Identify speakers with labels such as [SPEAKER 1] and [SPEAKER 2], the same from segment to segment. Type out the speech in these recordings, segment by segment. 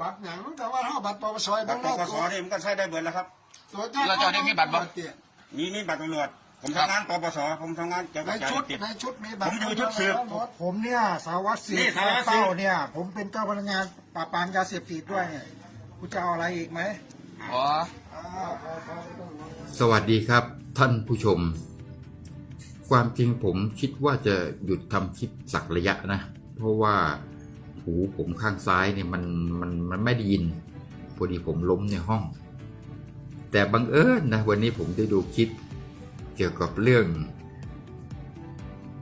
[SPEAKER 1] บัตรหยังแต่ว่าเฮาบัตรปปส
[SPEAKER 2] บัตรปปสนี่มันก็ใช้ได้เบิดแล้วครับ
[SPEAKER 1] ตัว
[SPEAKER 3] เราจะได้มีบัตรบ่
[SPEAKER 2] มีมีบัตรตำรวจ ผมทำงานปปสผมทำงานเกี่ยว
[SPEAKER 1] ใน
[SPEAKER 2] กับยา
[SPEAKER 1] ชุ
[SPEAKER 2] เส
[SPEAKER 1] ด
[SPEAKER 2] พติด
[SPEAKER 1] ในชุดมีบัตร
[SPEAKER 2] ผมอยู่ชุดสืบ
[SPEAKER 4] ผมเนี่ยสารวัตรสื
[SPEAKER 2] นี่
[SPEAKER 4] บ
[SPEAKER 2] สารวัตรสืบ
[SPEAKER 4] เป้าเนี่ย ผมเป็นเจ้าพนักงานปราบปรามยาเสพติดด้วยเนี่ยกูจะเอาอะไรอีกไหม
[SPEAKER 3] อ๋อ
[SPEAKER 5] สวัสดีครับท่านผู้ชม ความจริงผมคิดว่าจะหยุดทำคลิปสักระยะนะ เพราะว่า หูผมข้างซ้ายเนี่ยมันมันมันไม่ได้ยินพอดีผมล้มในห้อง แต่บังเอิญนะวันนี้ผมได้ดูคลิปเกี่ยวกับเรื่อง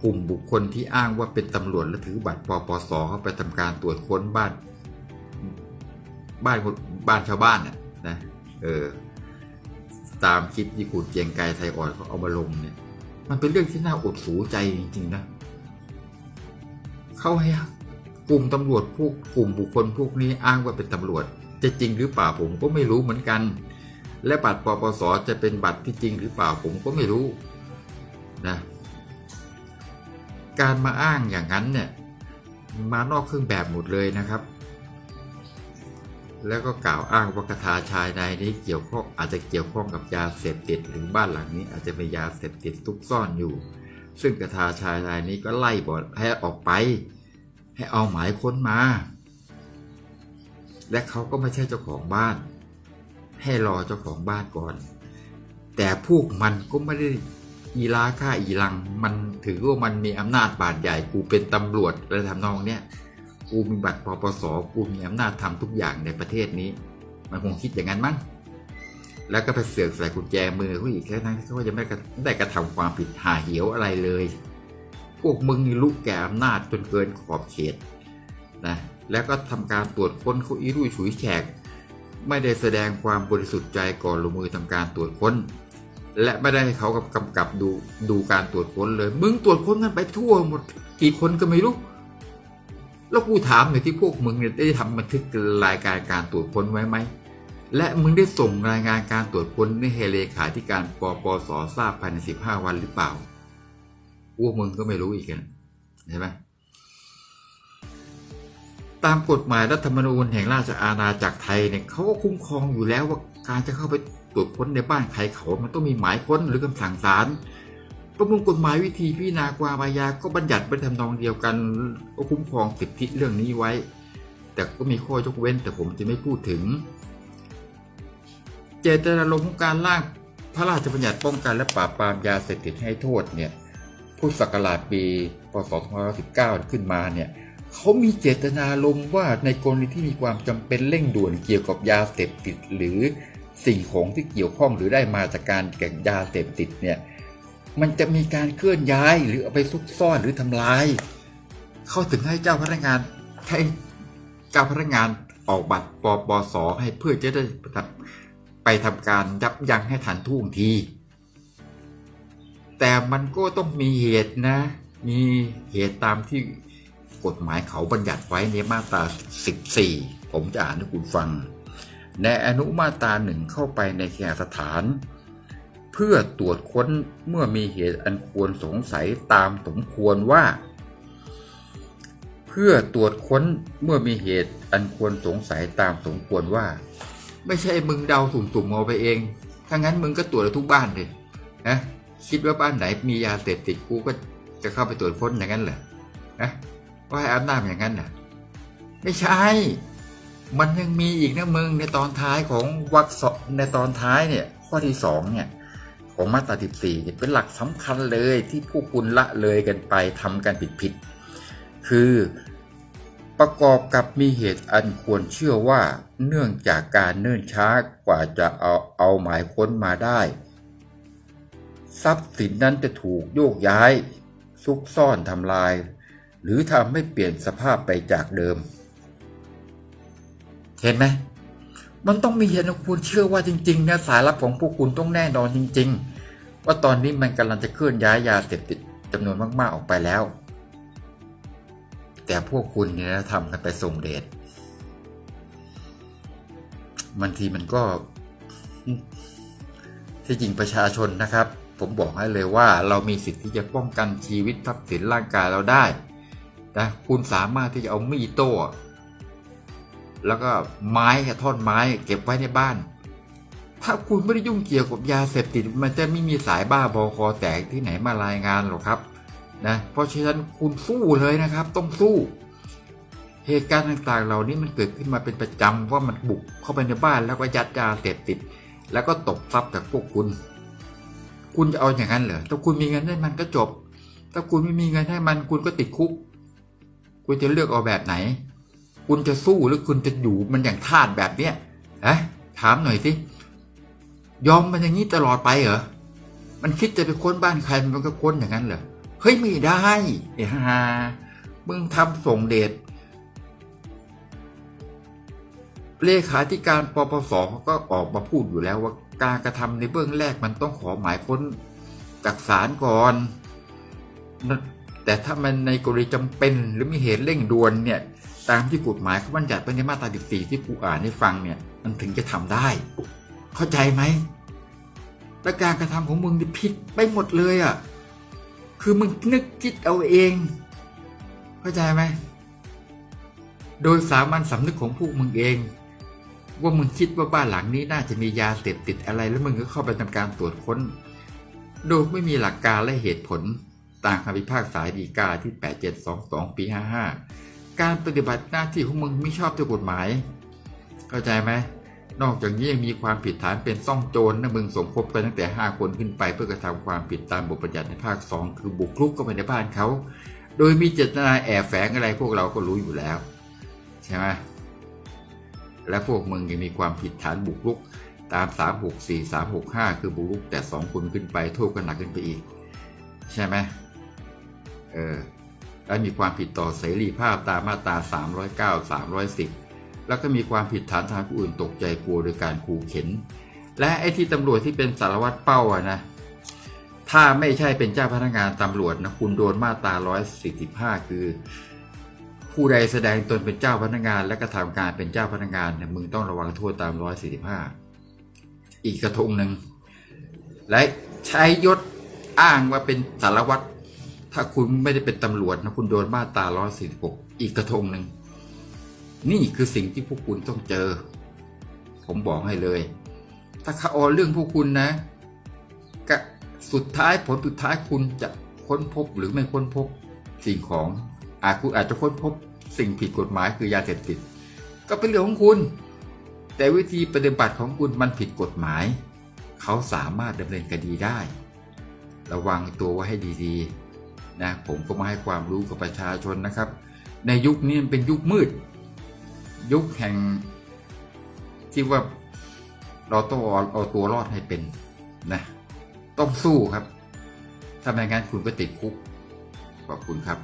[SPEAKER 5] กลุ่มบุคคลที่อ้างว่าเป็นตำรวจและถือบัตรปปสเข้าไปทำการตรวจค้นบ้าน บ้านคนบ้านชาวบ้านน่ะนะเออตามคลิปที่คุณเกียงไกรไทยอ่อนเขาเอามาลงเนี่ย มันเป็นเรื่องที่น่าอดสูใจจริงๆนะ เขาให้ กลุ่มตำรวจพวกกลุ่มบุคคลพวกนี้อ้างว่าเป็นตำรวจ จะจริงหรือเปล่าผมก็ไม่รู้เหมือนกัน และบัตรปปสจะเป็นบัตรที่จริงหรือเปล่าผมก็ไม่รู้นะการมาอ้างอย่างนั้นเนี่ยมานอกเครื่องแบบหมดเลยนะครับ แล้วก็กล่าวอ้างว่าคาถาชายในนี้เกี่ยวข้องอาจจะเกี่ยวข้องกับยาเสพติดหรือบ้านหลังนี้ อาจจะมียาเสพติดซุกซ่อนอยู่ ซึ่งคาถาชายรายนี้ก็ไล่บอกให้ออกไป ให้เอาหมายค้นมา และเขาก็ไม่ใช่เจ้าของบ้าน ให้รอเจ้าของบ้านก่อน แต่พวกมันก็ไม่ได้อีลาค่าอีลัง มันถือว่ามันมีอำนาจบาดใหญ่ กูเป็นตำรวจอะไรทำนองเนี้ย กูมีบัตรปปส กูมีอำนาจทำทุกอย่างในประเทศนี้ มันคงคิดอย่างนั้นมั้ง แล้วก็ไปเสือกใส่กุญแจมือเขาอีกแค่นั้นที่เขาจะไม่ได้กระทำความผิดหาเหียวอะไรเลย พวกมึงลุกแก่อำนาจจนเกินขอบเขตนะแล้วก็ทำการตรวจค้นเขาอีรุ่ยฉุยแฉกไม่ได้แสดงความบริสุทธิ์ใจก่อนลงมือทำการตรวจค้น และไม่ได้ให้เขากับกำกับดูดูการตรวจค้นเลย มึงตรวจค้นกันไปทั่วหมดกี่คนก็ไม่รู้แล้วกูถามหน่อยที่พวกมึงเนี่ยได้ทำบันทึกรายการการตรวจค้นไว้ไหมและมึงได้ส่งรายงานการตรวจค้นให้เลขาธิการปปสทราบภายใน15 วันหรือเปล่า พวกมึงก็ไม่รู้อีกนะใช่ไหมตามกฎหมายรัฐธรรมนูญแห่งราชอาณาจักรไทยเนี่ยเขาก็คุ้มครองอยู่แล้วว่าการจะเข้าไปตรวจค้นในบ้านใครเขามันต้องมีหมายค้นหรือคำสั่งศาลประมวลกฎหมายวิธีพิจารณาความอาญาก็บัญญัติเป็นทำนองเดียวกันก็คุ้มครองสิทธิเรื่องนี้ไว้ แต่ก็มีข้อยกเว้นแต่ผมจะไม่พูดถึง เจตนารมณ์ของการร่างพระราชบัญญัติป้องกันและปราบปรามยาเสพติดให้โทษเนี่ย พุทธศักราชปี พศ 2519 ขึ้นมาเนี่ยเขามีเจตนารมณ์ว่าในกรณีที่มีความจำเป็นเร่งด่วนเกี่ยวกับยาเสพติด หรือสิ่งของที่เกี่ยวข้องหรือได้มาจากการแก่งยาเสพติดเนี่ยมันจะมีการเคลื่อนย้ายหรือเอาไปซุกซ่อนหรือทำลาย เขาถึงให้เจ้าพนักงานให้เจ้าพนักงานออกบัตรปปสให้เพื่อจะได้ไปทำการยับยั้งให้ทันท่วงที แต่มันก็ต้องมีเหตุนะ มีเหตุตามที่กฎหมายเขาบัญญัติไว้ในมาตรา 14 ผมจะอ่านให้คุณฟัง ในอนุมาตราหนึ่งเข้าไปในแคสถาน เพื่อตรวจค้นเมื่อมีเหตุอันควรสงสัยตามสมควรว่า เพื่อตรวจค้นเมื่อมีเหตุอันควรสงสัยตามสมควรว่า ไม่ใช่มึงเดาสุ่มๆเอาไปเอง ถ้างั้นมึงก็ตรวจทุกบ้านเลยนะ คิดว่าบ้านไหนมียาเสพติดกูก็จะเข้าไปตรวจค้นอย่างนั้นเหรอนะว่าให้อำนาจอย่างนั้นน่ะ ไม่ใช่ มันยังมีอีกนะมึงในตอนท้ายของวรรคสองในตอนท้ายเนี่ย ข้อที่สองเนี่ยของมาตรา 14เนี่เป็นหลักสำคัญเลยที่ผู้คุณละเลยกันไปทำกันผิดๆคือประกอบกับมีเหตุอันควรเชื่อว่าเนื่องจากการเนิ่นช้ากว่าจะเอาเอาหมายค้นมาได้ ทรัพย์สินนั้นจะถูกโยกย้าย ซุกซ่อนทำลาย หรือทำให้เปลี่ยนสภาพไปจากเดิม เห็นไหมมันต้องมีเหตุควรเชื่อว่าจริงๆนะสายลับของพวกคุณต้องแน่นอนจริง ๆ ว่าตอนนี้มันกำลังจะเคลื่อนย้ายยาเสพติดจำนวนมากๆออกไปแล้ว แต่พวกคุณเนี่ยทำกันไปส่งเดชบางทีมันก็ที่จริงประชาชนนะครับ ผมบอกให้เลยว่าเรามีสิทธิ์ที่จะป้องกันชีวิตทรัพย์สินร่างกายเราได้นะคุณสามารถที่จะเอามีดโต้แล้วก็ไม้ท่อนไม้เก็บไว้ในบ้าน ถ้าคุณไม่ได้ยุ่งเกี่ยวกับยาเสพติดมันจะไม่มีสายบ้าบอคอแตกที่ไหนมารายงานหรอกครับนะเพราะฉะนั้นคุณสู้เลยนะครับ ต้องสู้ เหตุการณ์ต่างๆ เหล่านี้มันเกิดขึ้นมาเป็นประจำว่ามันบุกเข้าไปในบ้านแล้วก็ยัดยาเสพติด แล้วก็ตบทรัพย์จากพวกคุณ คุณจะเอาอย่างนั้นเหรอถ้าคุณมีเงินให้มันก็จบ ถ้าคุณไม่มีเงินให้มัน คุณก็ติดคุก คุณจะเลือกเอาแบบไหน คุณจะสู้หรือคุณจะอยู่มันอย่างทาสแบบเนี้ยฮะถามหน่อยสิยอมมันอย่างนี้ตลอดไปเหรอมันคิดจะไปค้นบ้านใครมันก็ค้นอย่างนั้นเหรอเฮ้ยไม่ได้ไอ้ฮ่ามึงทำส่งเดชเลขาธิการปปสเขาก็ออกมาพูดอยู่แล้วว่า การกระทำในเบื้องแรกมันต้องขอหมายค้นจากศาลก่อน แต่ถ้ามันในกรณีจำเป็นหรือมีเหตุเร่งด่วนเนี่ยตามที่กฎหมายเขาบัญญัติไว้ในมาตรา 14 ที่กูอ่านให้ฟังเนี่ยมันถึงจะทำได้ เข้าใจไหมและการกระทำของมึงนี่ผิดไปหมดเลยอะคือมึงนึกคิดเอาเอง เข้าใจไหมโดยสามัญสำนึกของพวกมึงเอง ว่ามึงคิดว่าบ้านหลังนี้น่าจะมียาเสพติดอะไรแล้วมึงก็เข้าไปทำการตรวจค้น โดยไม่มีหลักการและเหตุผลตามคำพิพากษาฎีกาที่ 8722 ปี 55 การปฏิบัติหน้าที่ของมึงไม่ชอบด้วยกฎหมาย เข้าใจไหมนอกจากนี้ยังมีความผิดฐานเป็นซ่องโจรนะมึงสมคบกันตั้งแต่ 5 คนขึ้นไปเพื่อกระทำความผิดตามบทบัญญัติในภาค 2 คือบุกรุกเข้าไปในบ้านเขา โดยมีเจตนาแอบแฝงอะไรพวกเราก็รู้อยู่แล้ว ใช่ไหม และพวกมึงยังมีความผิดฐานบุกรุก ตาม 364 365 คือบุกรุกแต่ 2 คนขึ้นไปโทษก็หนักขึ้นไปอีก ใช่ไหมเออและมีความผิดต่อเสรีภาพตามมาตรา 309 310 แล้วก็มีความผิดฐานทางผู้อื่นตกใจกลัวโดยการขู่เข็น และไอ้ที่ตำรวจที่เป็นสารวัตรเป้าอะนะถ้าไม่ใช่เป็นเจ้าพนักงานตำรวจนะคุณโดนมาตรา 145 คือ ผู้ใดแสดงตนเป็นเจ้าพนักงาน และกระทำการเป็นเจ้าพนักงานเนี่ยมึงต้องระวังโทษตาม145อีกกระทงหนึ่งและใช้ยศอ้างว่าเป็นสารวัตรถ้าคุณไม่ได้เป็นตำรวจนะคุณโดนมาตรา146อีกกระทงหนึ่งนี่คือสิ่งที่พวกคุณต้องเจอ ผมบอกให้เลย ถ้าเขาเอาเรื่องพวกคุณนะกะสุดท้ายผลสุดท้ายคุณจะค้นพบหรือไม่ค้นพบสิ่งของ อาจคุณอาจจะค้นพบสิ่งผิดกฎหมายคือยาเสพติด ก็เป็นเรื่องของคุณ แต่วิธีปฏิบัติของคุณมันผิดกฎหมาย เขาสามารถดำเนินคดีได้ ระวังตัวไว้ให้ดีๆนะผมก็มาให้ความรู้กับประชาชนนะครับ ในยุคนี้มันเป็นยุคมืด ยุคแห่งที่ว่าเราต้องเอาเอาตัวรอดให้เป็นนะต้องสู้ครับ ถ้าไม่งั้นคุณก็ติดคุกขอบคุณครับ